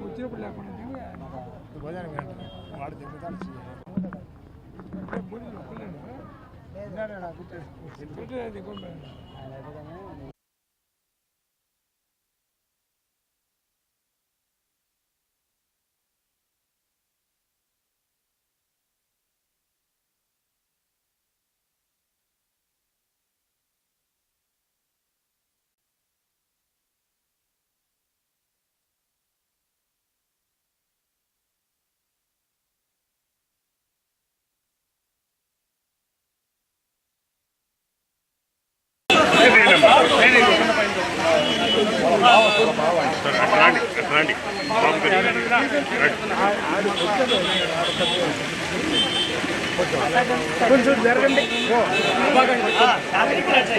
వచ్చి వచ్చినప్పుడు లేకుండా కొంచెం జరగండి అయిపోయి వాడు తిరుగుతాడు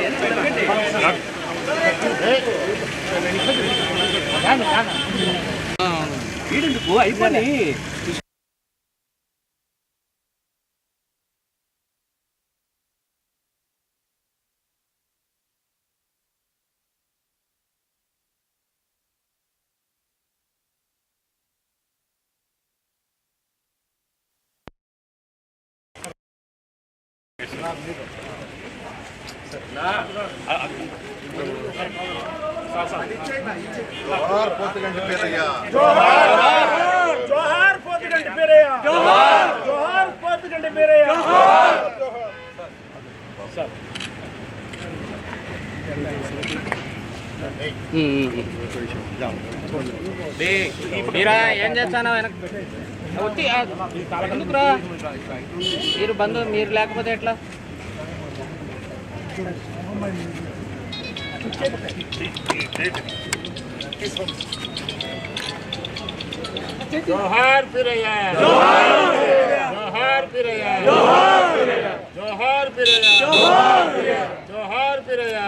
పోలీసులు ఒక్కలేడు. పెట్టేది ఇంకొక రండి రండి బాబు గారు. కొంచెం జరగండి జోహార్ పోతుగంటి పేరయ్య. జోహార్ జోహార్ పోతుగంటి పేరయ్య. మీరా ఏం చేస్తాను వచ్చి మీరు బంధు మీరు లేకపోతే ఎట్లా? జోహార్ పేరయ్య జోహార్ పేరయ్య జోహార్ పేరయ్య జోహార్ పేరయ్య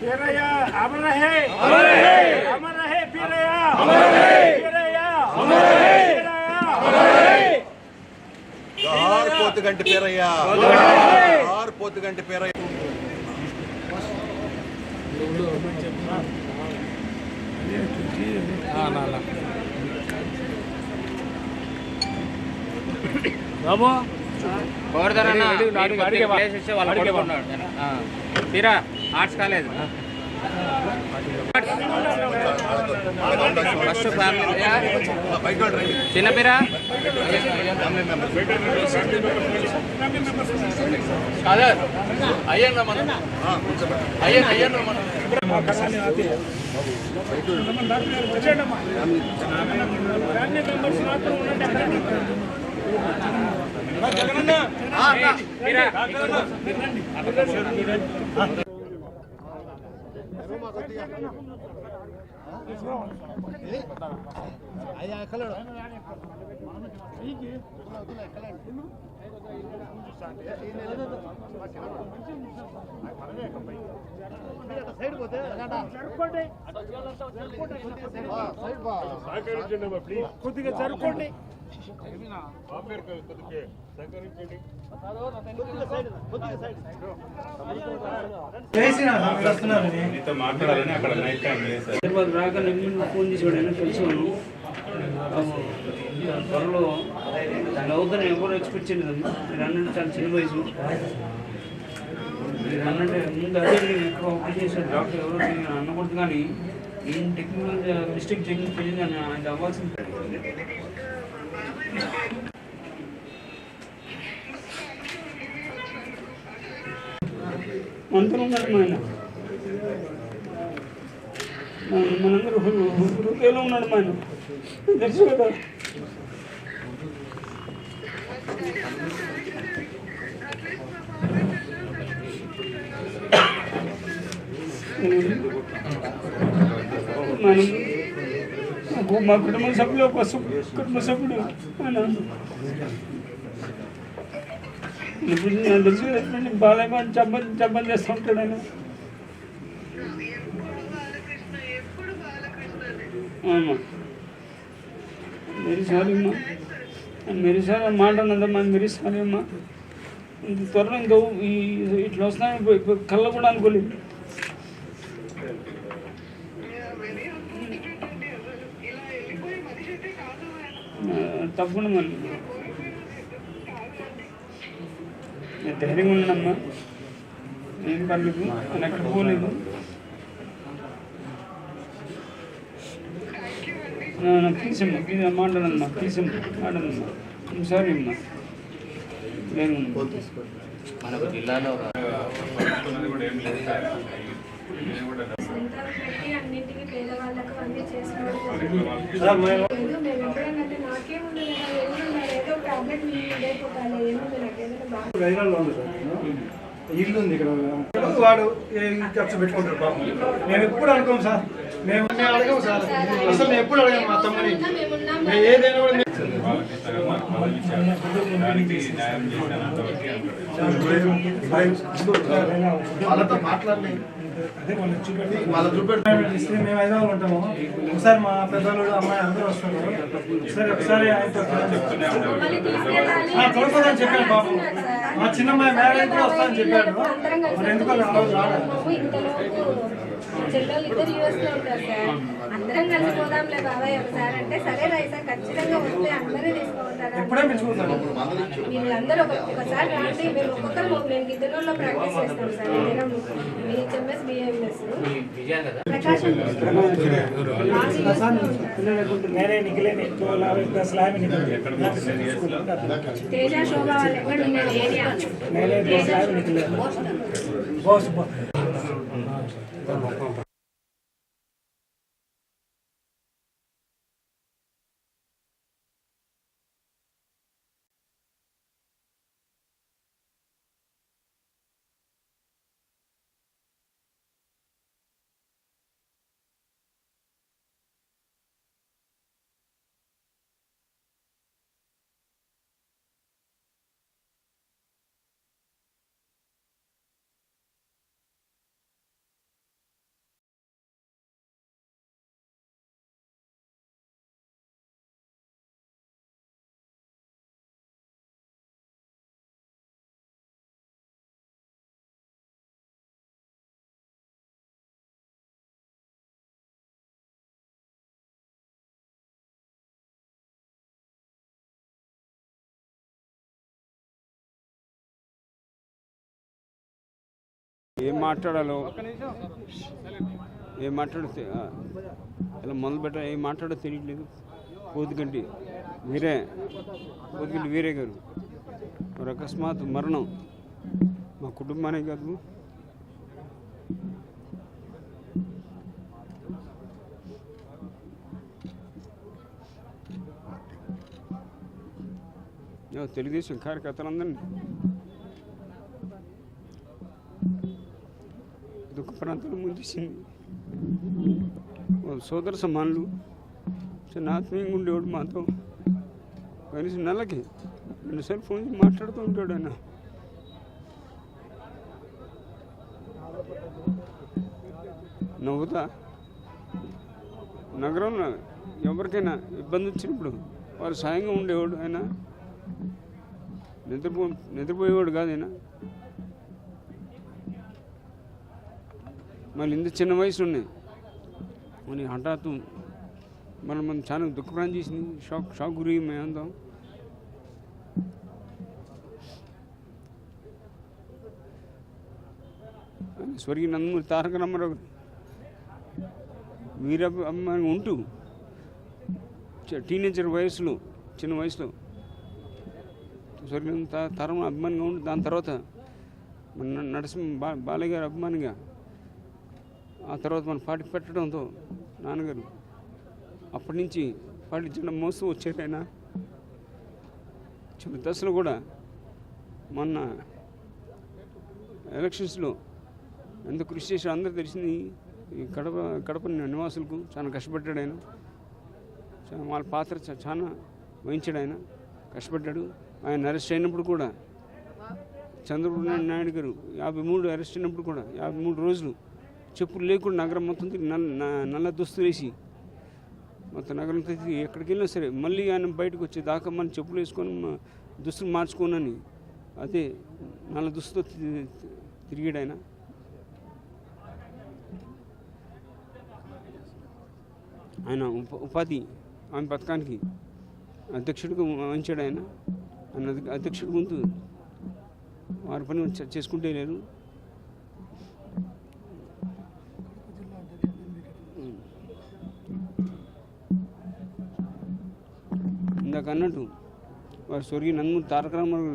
పేరయ్య అమర్ రహే అమర్ రహే అమర్ రహే పేరయ్య అమర్ రహే పేరయ్య అమర్ రహే జోహార్ పోతుగంటి పేరయ్య. జోహార్ పోతుగంటి పేరయ్య. బాబు? వాళ్ళు అడిగి- ఆ. తీరా ఆర్ట్స్ కాలేదు ఫస్ట్ ఫ్యామిలీ బయట వాళ్ళు రండి. చిన్న పిరా ఆ, కూర్చోబెట్టండి. ఎక్కలేడు ఎక్కలేడు అక్కడ పిరా కొద్దిగా జరుపుకోండి మీతో మాట్లాడాలని అక్కడ నైట్ టైం లేదు సార్. హైదరాబాద్ రాక నేను ఫోన్ చేసి తెలుసు త్వరలో దాని అవుతుందని ఎవరు ఎక్స్పెక్ట్ చేయలేదు. మీరు అన్నట్టు చాలా చిన్న వయసు. మీరు అన్నట్టు ముందు అదే ఎక్కువ ఓపెన్ చేశారు డాక్టర్ ఎవరు నేను అనకూడదు కానీ నేను టెక్నికల్ మిస్టేక్ టెక్నిక్ తెలియదు అని ఆయన అవ్వాల్సింది మంత్రం ఉన్నాడు మా ఆయన. మనందరూ హృదయంలో ఉన్నాడు మా ఆయన. మనం నాకు మా కుటుంబ సభ్యులు ఒక సు- కుటుంబ సభ్యుడు ఆయన ఇప్పుడు నాకు తెలుసు కదా ఎటువంటి బాధగా జబ్బని జబ్బని చేస్తూ ఉంటాడు ఆయన అమ్మా మెరిసాలమ్మ మెరిసాల మాట అన్నదమ్మా మెరిసాలమ్మ ఇంత త్వరలో ఇంకా ఈ ఇట్లా వస్తాను కళ్ళ కూడా అనుకోలేదు. తప్పకుండా మళ్ళీ ధైర్యంగా ఉండమ్మా ఏం పర్లేదు అని ఎక్కడ పోలేదు. ప్లీజ్ అమ్మా ప్లీజ్ మాట్లాడమ్మా ప్లీజ్ అమ్మా. మాట్లాడమ్మా సారీ అమ్మా నేను మనకు జిల్లాలో అన్నింటికి పేదవాళ్ళకు అన్ని మేము ఎప్పుడైనా నాకేముంది ఏదో ప్రాబ్లం నాకు ఏదైనా బాగా ఇల్లు ఉంది ఇక్కడ. వాడు ఖర్చు పెట్టుకుంటారు పాపం. మేము ఎప్పుడు అనుకోం సార్? మేము మేము అడగం సార్. అసలు మేము ఎప్పుడు అడగాం మా తమ్ముని? మేము ఏదైనా కూడా వాళ్ళతో మాట్లాడలేదు. వాళ్ళ చూపెట్టి ఇస్తే మేము హైదరాబాద్ ఉంటాము. ఒకసారి మా పెద్దవాళ్ళు అమ్మాయి అందరూ వస్తారు సరే ఒకసారి ఆయనతో తోడుకోదని చెప్పాడు బాబు. మా చిన్నమ్మాయి మ్యారేజ్ కూడా వస్తానని చెప్పాడు. మరి ఎందుకు ఆ రోజు రాలేదు? బాబు ఇంతలోపు చెల్లెళ్ళు ఇద్దరు యూఎస్లో ఉంటారు సార్. అందరం కలిసి పోదాంలే బాబాయ్ ఒకసారి అంటే సరే రాయి సార్ ఖచ్చితంగా వస్తే అందరూ మీరు అందరూ ఒక ఒకసారి రండి మేము ఒక్కొక్కరు నేను ప్రాక్టీస్ చేస్తాం సార్. బిహెచ్ఎంఎస్ బిఎంఎస్ విజయం కదా? ప్రకాశం తేజ శోభ వాళ్ళు ఎక్కడ ఉన్నారు? ఏరియా? ఏం మాట్లాడాలో? ఏం మాట్లాడో తె- ఆ, ఇలా మొదలు పెట్ట ఏం మాట్లాడో తెలియట్లేదు. పోతుగంటి వీరే పోతుగంటి వీరే గారు. మరి అకస్మాత్ మరణం మా కుటుంబానే కాదు. తెలుగుదేశం కార్యకర్తలందరినీ దుఃఖ ప్రాంతంలో ముందేసింది సోదర సమానులు చిన్న ఆత్మీయంగా ఉండేవాడు మాతో. కనీసం నెలకి రెండుసార్లు ఫోన్ చేసి మాట్లాడుతూ ఉంటాడు ఆయన. నవ్వుతా. నగరంలో ఎవరికైనా ఇబ్బంది వచ్చినప్పుడు వారు సాయంగా ఉండేవాడు ఆయన. నిద్రపో నిద్రపోయేవాడు కాదు ఆయన. మళ్ళీ ఇంత చిన్న వయసులోనే మరి హఠాత్తు మనం మనం చాలా దుఃఖప్రాణం చేసింది. షాక్ షాక్ గురి మేమందాం స్వర్గీయ నందమూరి తారక రామారావు గారు వీర అమ్మాయి ఉంటూ టీనేజర్ వయసులో చిన్న వయసులో స్వర్గీయ తా- అభిమానిగా ఉండి దాని తర్వాత మన నరసింహ బా బాలయ్య గారు అభిమానిగా ఆ తర్వాత మన పార్టీ పెట్టడంతో నాన్నగారు అప్పటి నుంచి పార్టీ జెండా మోస్తూ వచ్చారు ఆయన. చిన్న దశలో కూడా మొన్న ఎలక్షన్స్లో ఎంత కృషి చేసి అందరూ తెలిసింది. ఈ కడప కడప నివాసులకు చాలా కష్టపడ్డాడు ఆయన. చాలా వాళ్ళ పాత్ర చాలా వహించాడు ఆయన. కష్టపడ్డాడు. ఆయన అరెస్ట్ అయినప్పుడు కూడా చంద్రబాబు నాయుడు గారు యాభై మూడు అరెస్ట్ అయినప్పుడు కూడా యాభై మూడు రోజులు చెప్పులు లేకుండా నగరం మొత్తం తిరిగి నల్ల నల్ల దుస్తులు వేసి మొత్తం నగరం తిరిగి ఎక్కడికి వెళ్ళినా సరే మళ్ళీ ఆయన బయటకు వచ్చే దాకా మన చెప్పులు వేసుకొని దుస్తులు మార్చుకోనని అదే నల్ల దుస్తుతో తి- తిరిగాడు ఆయన. ఆయన ఉప ఉపాధి ఆమె పథకానికి అధ్యక్షుడిగా వహించాడు ఆయన. ఆయన అధ్య- అధ్యక్షుడి ముందు వారి పని చేసుకుంటే లేరు. ఇందాక అన్నట్టు వారు స్వర్గీయ నందమూరి తారక రామారావు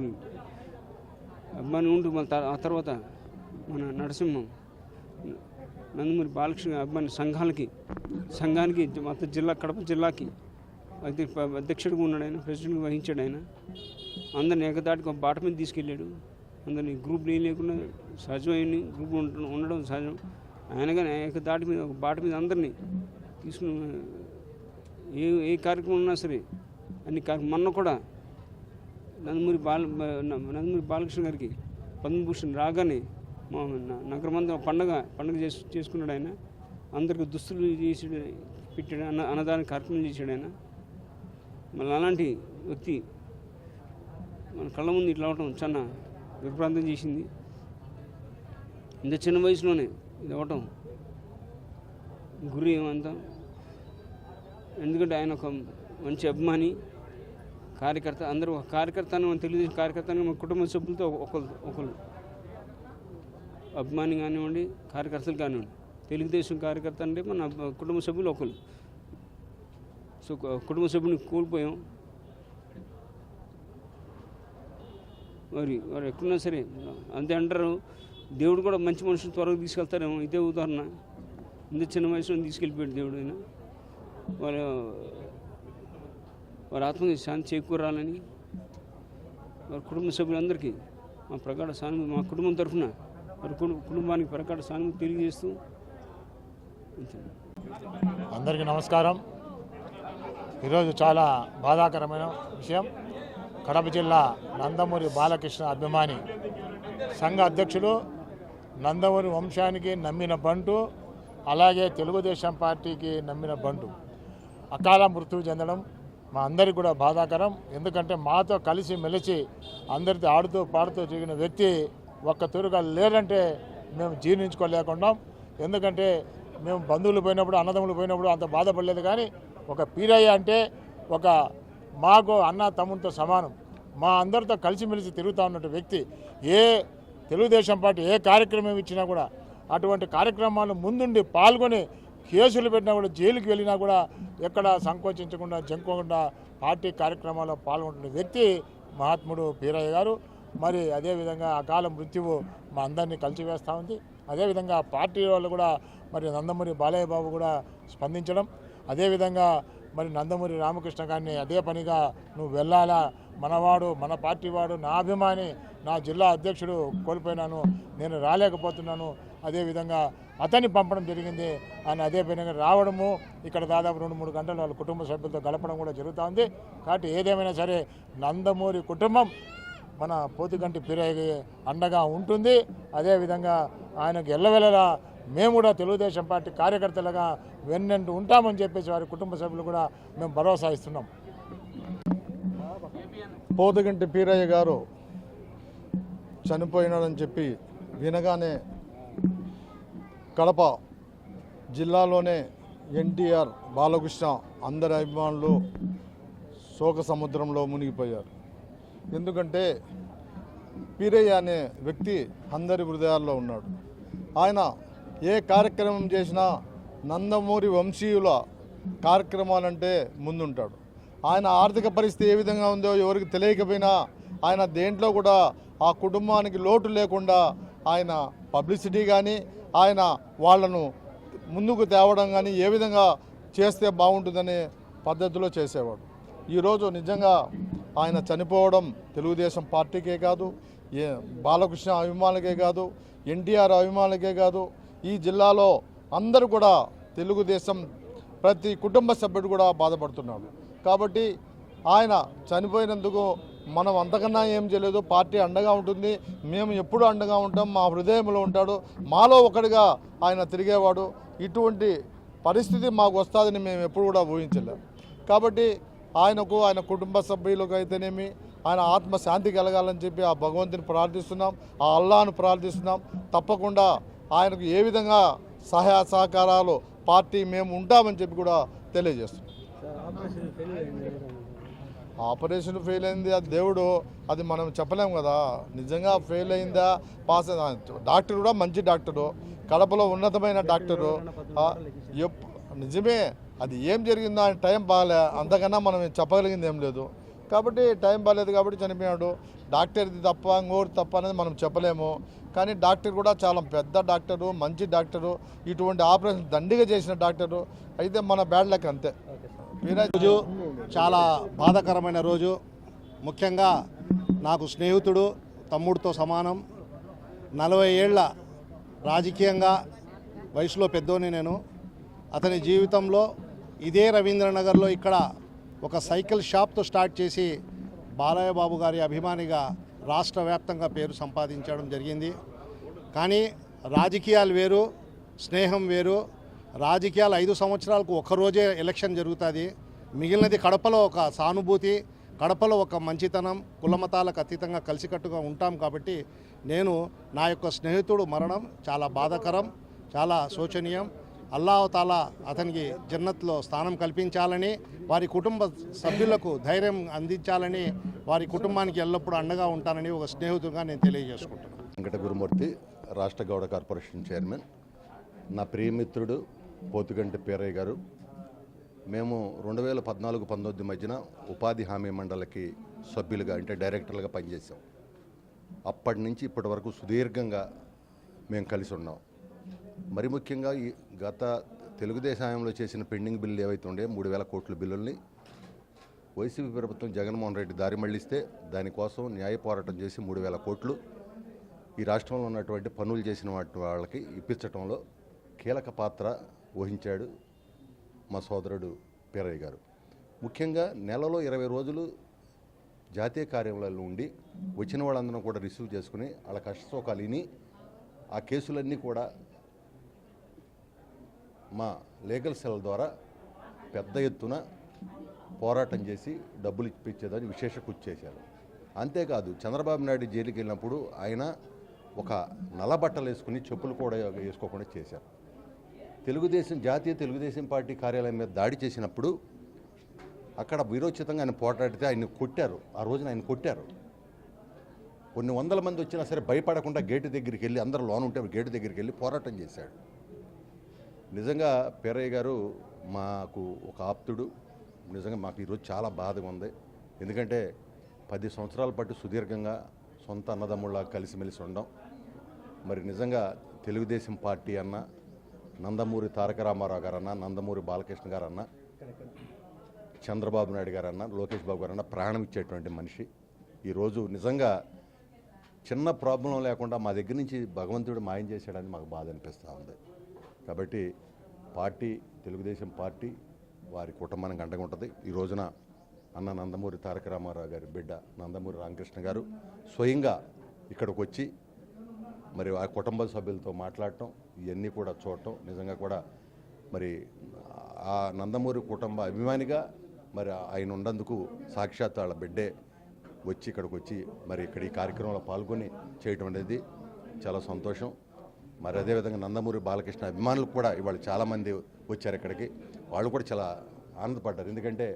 అభిమాని ఉంటూ మన త- ఆ తర్వాత మన నరసింహం నందమూరి బాలకృష్ణ అభిమాని సంఘాలకి సంఘానికి మొత్తం జిల్లా కడప జిల్లాకి అధ్యక్షుడిగా ఉన్నాడు ఆయన ప్రెసిడెంట్గా వహించాడు ఆయన. అందరిని ఏకదాటికి ఒక బాట మీద తీసుకెళ్ళాడు. అందరినీ గ్రూప్ ఏం లేకుండా సహజమైన గ్రూప్ ఉండ- ఉండడం సహజం. ఆయన కానీ ఏకదాటి మీద ఒక బాట మీద అందరినీ తీసుకుని ఏ ఏ కార్యక్రమం ఉన్నా సరే అన్ని మొన్న కూడా నందమూరి బాల నందమూరి బాలకృష్ణ గారికి పద్మభూషణ్ రాగానే మా నగరమంతా పండగ పండగ చేసు చేసుకున్నాడు ఆయన. అందరికి దుస్తులు చేసి పెట్టాడు అన్న అన్నదాన కార్యక్రమం చేశాడు ఆయన. మళ్ళీ అలాంటి వ్యక్తి మన కళ్ళ ముందు ఇట్లా అవటం చాలా విభ్రాంతం చేసింది. ఇంత చిన్న వయసులోనే ఇది అవటం గురి ఏమంతా. ఎందుకంటే ఆయన ఒక మంచి అభిమాని. కార్యకర్త అందరూ ఒక కార్యకర్తను మన తెలుగుదేశం కార్యకర్తను మన కుటుంబ సభ్యులతో ఒకరు ఒకరు అభిమాని కానివ్వండి కార్యకర్తలు కానివ్వండి. తెలుగుదేశం కార్యకర్త అంటే మన కుటుంబ సభ్యులు ఒకరు సో కుటుంబ సభ్యుని కోల్పోయాం. మరి వారు ఎక్కడున్నా సరే అంతే అంటారు. దేవుడు కూడా మంచి మనుషులు త్వరగా తీసుకెళ్తారేమో. ఇదే ఉదాహరణ. ఇంత చిన్న వయసులో తీసుకెళ్ళిపోయాడు దేవుడు అయినా వాళ్ళు వారి ఆత్మకి శాంతి చేకూరాలని వారి కుటుంబ సభ్యులందరికీ మా ప్రగాఢ సానుభూతి మా కుటుంబం తరఫున వారి కుటుంబ- కుటుంబానికి ప్రగాఢ సానుభూతి తెలియజేస్తూ అందరికీ నమస్కారం. ఈరోజు చాలా బాధాకరమైన విషయం. కడప జిల్లా నందమూరి బాలకృష్ణ అభిమాని సంఘ అధ్యక్షులు నందమూరి వంశానికి నమ్మిన బంటు అలాగే తెలుగుదేశం పార్టీకి నమ్మిన బంటు. అకాల మృత్యువు చెందడం మా అందరికి కూడా బాధాకరం. ఎందుకంటే మాతో కలిసి మెలిసి అందరితో ఆడుతూ పాడుతూ తిరిగిన వ్యక్తి ఒక్క తూరుగా లేరంటే మేము జీర్ణించుకోలేకున్నాం. ఎందుకంటే మేము బంధువులు పోయినప్పుడు అన్నదమ్ములు పోయినప్పుడు అంత బాధపడలేదు కానీ ఒక పీరయ్య అంటే ఒక మాకు అన్న తమ్ముడితో సమానం. మా అందరితో కలిసిమెలిసి తిరుగుతూ ఉన్నట్టు వ్యక్తి ఏ తెలుగుదేశం పార్టీ ఏ కార్యక్రమం ఇచ్చినా కూడా అటువంటి కార్యక్రమాలు ముందుండి పాల్గొని కేసులు పెట్టినా కూడా జైలుకి వెళ్ళినా కూడా ఎక్కడ సంకోచించకుండా జంకోకుండా పార్టీ కార్యక్రమాల్లో పాల్గొంటున్న వ్యక్తి మహాత్ముడు పీరయ్య గారు. మరి అదేవిధంగా అకాల మృత్యువు మా అందరినీ కలిసివేస్తూ ఉంది. అదేవిధంగా పార్టీ వాళ్ళు కూడా మరి నందమూరి బాలయ్య బాబు కూడా స్పందించడం. అదేవిధంగా మరి నందమూరి రామకృష్ణ గారిని అదే పనిగా నువ్వు వెళ్ళాలా? మనవాడు మన పార్టీ వాడు నా అభిమాని నా జిల్లా అధ్యక్షుడు కోల్పోయినాను నేను రాలేకపోతున్నాను. అదేవిధంగా అతన్ని పంపడం జరిగింది అని అదే పనిగా రావడము ఇక్కడ దాదాపు రెండు మూడు గంటలు వాళ్ళ కుటుంబ సభ్యులతో గడపడం కూడా జరుగుతూ ఉంది. కాబట్టి ఏదేమైనా సరే నందమూరి కుటుంబం మన పోతిగంటి పిరయ్యకి అండగా ఉంటుంది. అదేవిధంగా ఆయనకు ఎల్లవెల్లలా మేము కూడా తెలుగుదేశం పార్టీ కార్యకర్తలుగా వెన్నెంటూ ఉంటామని చెప్పేసి వారి కుటుంబ సభ్యులు కూడా మేము భరోసా ఇస్తున్నాం. పోతుగంటి పీరయ్య గారు చనిపోయినాడని చెప్పి వినగానే కడప జిల్లాలోనే ఎన్టీఆర్ బాలకృష్ణ అందరి అభిమానులు శోక సముద్రంలో మునిగిపోయారు. ఎందుకంటే పీరయ్య అనే వ్యక్తి అందరి హృదయాల్లో ఉన్నాడు. ఆయన ఏ కార్యక్రమం చేసినా నందమూరి వంశీయుల కార్యక్రమాలంటే ముందుంటాడు. ఆయన ఆర్థిక పరిస్థితి ఏ విధంగా ఉందో ఎవరికి తెలియకపోయినా ఆయన దేంట్లో కూడా ఆ కుటుంబానికి లోటు లేకుండా ఆయన పబ్లిసిటీ కానీ ఆయన వాళ్ళను ముందుకు తేవడం కానీ ఏ విధంగా చేస్తే బాగుంటుందనే పద్ధతిలో చేసేవాడు. ఈరోజు నిజంగా ఆయన చనిపోవడం తెలుగుదేశం పార్టీకే కాదు ఏ బాలకృష్ణ అభిమానులకే కాదు ఎన్టీఆర్ అభిమానులకే కాదు ఈ జిల్లాలో అందరూ కూడా తెలుగుదేశం ప్రతి కుటుంబ సభ్యుడు కూడా బాధపడుతున్నాడు. కాబట్టి ఆయన చనిపోయినందుకు మనం అంతకన్నా ఏం చేయలేదు. పార్టీ అండగా ఉంటుంది. మేము ఎప్పుడు అండగా ఉంటాం. మా హృదయంలో ఉంటాడు. మాలో ఒకటిగా ఆయన తిరిగేవాడు. ఇటువంటి పరిస్థితి మాకు వస్తుందని మేము ఎప్పుడు కూడా ఊహించలేము కాబట్టి ఆయనకు ఆయన కుటుంబ సభ్యులకు అయితేనేమి ఆయన ఆత్మ శాంతి కలగాలని చెప్పి ఆ భగవంతుని ప్రార్థిస్తున్నాం. ఆ అల్లాను ప్రార్థిస్తున్నాం. తప్పకుండా ఆయనకు ఏ విధంగా సహాయ సహకారాలు పార్టీ మేము ఉంటామని చెప్పి కూడా తెలియజేస్తున్నాం. ఆపరేషన్ ఫెయిల్ అయింది అది దేవుడు అది మనం చెప్పలేం కదా. నిజంగా ఫెయిల్ అయిందా పాస్ అయిందా? డాక్టర్ కూడా మంచి డాక్టరు కడపలో ఉన్నతమైన డాక్టరు. నిజమే అది ఏం జరిగిందో ఆయన టైం బాగాలే అంతకన్నా మనం చెప్పగలిగింది ఏం లేదు. కాబట్టి టైం బాగాలేదు కాబట్టి చనిపోయాడు. డాక్టర్ది తప్ప ఇంకోటి తప్ప అనేది మనం చెప్పలేము. కానీ డాక్టర్ కూడా చాలా పెద్ద డాక్టరు మంచి డాక్టరు ఇటువంటి ఆపరేషన్ దండిగా చేసిన డాక్టరు. అయితే మన బ్యాడ్ లక్ అంతే. మీరే రోజు చాలా బాధాకరమైన రోజు. ముఖ్యంగా నాకు స్నేహితుడు తమ్ముడితో సమానం. నలభై ఏళ్ళ రాజకీయంగా వయసులో పెద్దోని నేను. అతని జీవితంలో ఇదే రవీంద్రనగర్లో ఇక్కడ ఒక సైకిల్ షాప్తో స్టార్ట్ చేసి బాలయ్య బాబు గారి అభిమానిగా రాష్ట్ర వ్యాప్తంగా పేరు సంపాదించడం జరిగింది. కానీ రాజకీయాలు వేరు స్నేహం వేరు. రాజకీయాలు ఐదు సంవత్సరాలకు ఒక్కరోజే ఎలక్షన్ జరుగుతుంది. మిగిలినది కడపలో ఒక సానుభూతి కడపలో ఒక మంచితనం కులమతాలకు అతీతంగా కలిసికట్టుగా ఉంటాం కాబట్టి నేను నా యొక్క స్నేహితుడు మరణం చాలా బాధాకరం చాలా శోచనీయం. అల్లాహతాలా అతనికి జన్నత్లో స్థానం కల్పించాలని వారి కుటుంబ సభ్యులకు ధైర్యం అందించాలని వారి కుటుంబానికి ఎల్లప్పుడూ అండగా ఉంటానని ఒక స్నేహితుడిగా నేను తెలియజేసుకుంటున్నాను. వెంకట గురుమూర్తి రాష్ట్ర గౌడ కార్పొరేషన్ చైర్మన్. నా ప్రియమిత్రుడు పోతుగంటి పేరయ్య గారు మేము రెండు వేల పద్నాలుగు పంతొమ్మిది మధ్యన ఉపాధి హామీ మండలికి సభ్యులుగా అంటే డైరెక్టర్లుగా పనిచేసాం అప్పటి నుంచి ఇప్పటి వరకు సుదీర్ఘంగా మేము కలిసి ఉన్నాం. మరి ముఖ్యంగా ఈ గత తెలుగుదేశంలో చేసిన పెండింగ్ బిల్లు ఏవైతే ఉండే మూడు వేల కోట్ల బిల్లుల్ని వైసీపీ ప్రభుత్వం జగన్మోహన్ రెడ్డి దారి మళ్ళిస్తే దానికోసం న్యాయ పోరాటం చేసి మూడు వేల కోట్లు ఈ రాష్ట్రంలో ఉన్నటువంటి పనులు చేసిన వాటి వాళ్ళకి ఇప్పించటంలో కీలక పాత్ర వహించాడు మా సోదరుడు పీరయ్య గారు. ముఖ్యంగా నెలలో ఇరవై రోజులు జాతీయ కార్యాలయంలో ఉండి వచ్చిన వాళ్ళందరం కూడా రిసీవ్ చేసుకుని వాళ్ళ కష్టసుఖాలు విని ఆ కేసులన్నీ కూడా మా లీగల్ సెల్ ద్వారా పెద్ద ఎత్తున పోరాటం చేసి డబ్బులు ఇప్పించేదని విశేష కృషి చేశారు. అంతేకాదు చంద్రబాబు నాయుడు జైలుకి వెళ్ళినప్పుడు ఆయన ఒక నల్ల బట్టలు వేసుకుని చెప్పులు కూడా వేసుకోకుండా చేశారు. తెలుగుదేశం జాతీయ తెలుగుదేశం పార్టీ కార్యాలయం మీద దాడి చేసినప్పుడు అక్కడ విరోచితంగా ఆయన పోరాడితే ఆయన కొట్టారు. ఆ రోజున ఆయన కొట్టారు. కొన్ని వందల మంది వచ్చినా సరే భయపడకుండా గేటు దగ్గరికి వెళ్ళి అందరూ లోన్ ఉంటే గేటు దగ్గరికి వెళ్ళి పోరాటం చేశాడు. నిజంగా పేరయ్య గారు మాకు ఒక ఆప్తుడు. నిజంగా మాకు ఈరోజు చాలా బాధగా ఉంది. ఎందుకంటే పది సంవత్సరాల పాటు సుదీర్ఘంగా సొంత అన్నదమ్ముళ్ళ కలిసిమెలిసి ఉండం. మరి నిజంగా తెలుగుదేశం పార్టీ అన్న నందమూరి తారక రామారావు గారన్న నందమూరి బాలకృష్ణ గారన్న చంద్రబాబు నాయుడు గారన్న లోకేష్ బాబు గారన్న ప్రాణం ఇచ్చేటువంటి మనిషి. ఈరోజు నిజంగా చిన్న ప్రాబ్లం లేకుండా మా దగ్గర నుంచి భగవంతుడు మాయం చేశాడని మాకు బాధ అనిపిస్తూ ఉంది. కాబట్టి పార్టీ తెలుగుదేశం పార్టీ వారి కుటుంబానికి అండగా ఉంటుంది. ఈ రోజున అన్న నందమూరి తారక రామారావు గారి బిడ్డ నందమూరి రామకృష్ణ గారు స్వయంగా ఇక్కడికి వచ్చి మరి ఆ కుటుంబ సభ్యులతో మాట్లాడటం ఇవన్నీ కూడా చూడటం నిజంగా కూడా మరి ఆ నందమూరి కుటుంబ అభిమానిగా మరి ఆయన ఉన్నందుకు సాక్షాత్ వాళ్ళ బిడ్డే వచ్చి ఇక్కడికి వచ్చి మరి ఇక్కడ ఈ కార్యక్రమంలో పాల్గొని చేయటం అనేది చాలా సంతోషం. మరి అదేవిధంగా నందమూరి బాలకృష్ణ అభిమానులు కూడా ఇవాళ చాలామంది వచ్చారు ఇక్కడికి. వాళ్ళు కూడా చాలా ఆనందపడ్డారు. ఎందుకంటే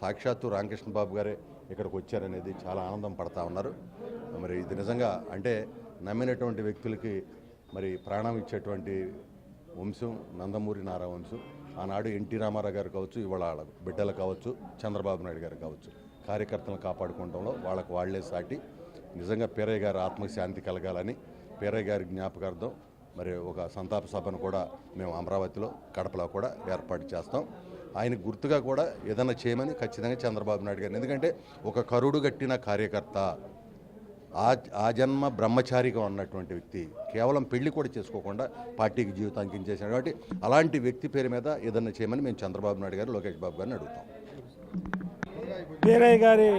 సాక్షాత్తు రామకృష్ణ బాబు గారే ఇక్కడికి వచ్చారనేది చాలా ఆనందం పడతా ఉన్నారు. మరి ఇది నిజంగా అంటే నమ్మినటువంటి వ్యక్తులకి మరి ప్రాణం ఇచ్చేటువంటి వంశం నందమూరి నారా వంశం. ఆనాడు ఎన్టీ రామారావు గారు కావచ్చు ఇవాళ వాళ్ళ బిడ్డలు కావచ్చు చంద్రబాబు నాయుడు గారు కావచ్చు కార్యకర్తలను కాపాడుకోవడంలో వాళ్ళకు వాళ్ళే సాటి. నిజంగా పేరయ్య గారి ఆత్మశాంతి కలగాలని పేరయ్య గారి జ్ఞాపకార్థం మరి ఒక సంతాప సభను కూడా మేము అమరావతిలో కడపలో కూడా ఏర్పాటు చేస్తాం. ఆయన గుర్తుగా కూడా ఏదైనా చేయమని ఖచ్చితంగా చంద్రబాబు నాయుడు గారిని. ఎందుకంటే ఒక కరుడు గట్టిన కార్యకర్త ఆ ఆ జన్మ బ్రహ్మచారిగా ఉన్నటువంటి వ్యక్తి కేవలం పెళ్ళి కూడా చేసుకోకుండా పార్టీకి జీవితం అంకించేసాడు కాబట్టి అలాంటి వ్యక్తి పేరు మీద ఏదన్నా చేయమని మేము చంద్రబాబు నాయుడు గారు లోకేష్ బాబు గారిని అడుగుతాం. వీరయ్య గారి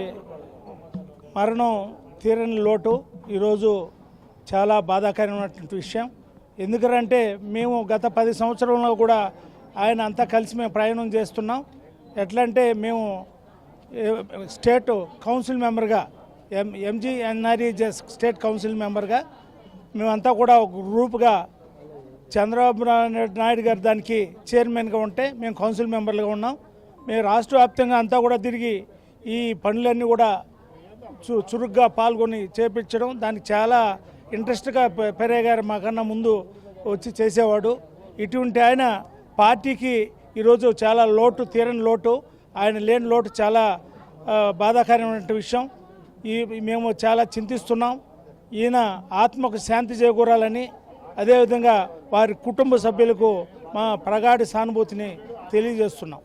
మరణం తీరని లోటు ఈరోజు చాలా బాధాకరమైనటువంటి విషయం. ఎందుకంటే మేము గత పది సంవత్సరంలో కూడా ఆయన అంతా కలిసి మేము ప్రయాణం చేస్తున్నాం. ఎట్లంటే మేము స్టేట్ కౌన్సిల్ మెంబర్గా M MG NREGS state council మెంబర్గా మేమంతా కూడా ఒక గ్రూప్గా చంద్రబాబు నాయుడు నాయుడు గారు దానికి చైర్మన్గా ఉంటే మేము కౌన్సిల్ మెంబర్లుగా ఉన్నాం. మేము రాష్ట్ర వ్యాప్తంగా అంతా కూడా తిరిగి ఈ పనులన్నీ కూడా చు చురుగ్గా పాల్గొని చేపించడం దానికి చాలా ఇంట్రెస్ట్గా పె- గారు మాకన్నా ముందు వచ్చి చేసేవాడు. ఇటువంటి ఆయన పార్టీకి ఈరోజు చాలా లోటు తీరని లోటు. ఆయన లేని లోటు చాలా బాధాకరమైన విషయం. ఈ మేము చాలా చింతిస్తున్నాం. ఈయన ఆత్మకు శాంతి చేకూరాలని అదేవిధంగా వారి కుటుంబ సభ్యులకు మా ప్రగాఢ సానుభూతిని తెలియజేస్తున్నాం.